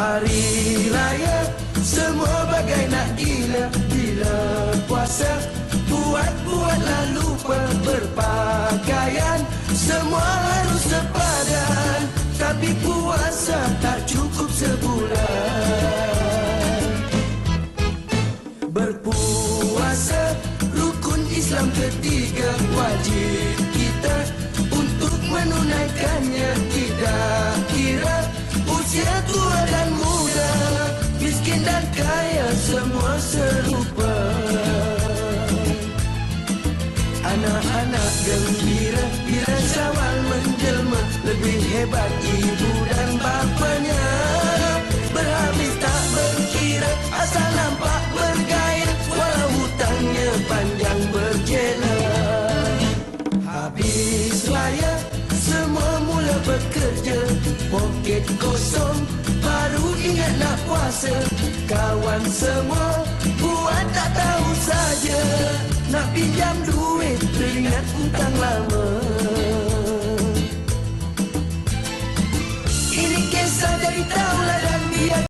Hari raya semua bagai nak gila. Bila puasa buat-buatlah lupa berpakaian. Semua harus sepadan Tapi puasa tak cukup sebulan. Berpuasa rukun Islam ketiga. Wajib kita untuk menunaikannya. Tidak kira usia tua kaya semua serupa. Anak-anak gembira bila syawal menjelma. Lebih hebat ibu dan bapanya. Berhabis tak berkira asal nampak bergair Walau hutangnya panjang berjela. Habis raya semua mula bekerja. Poket kosong baru ingat nak puasa. Kawan semua buat tak tahu saja. Nak pinjam duit teringat hutang lama. Ini kisah dari tahulah dan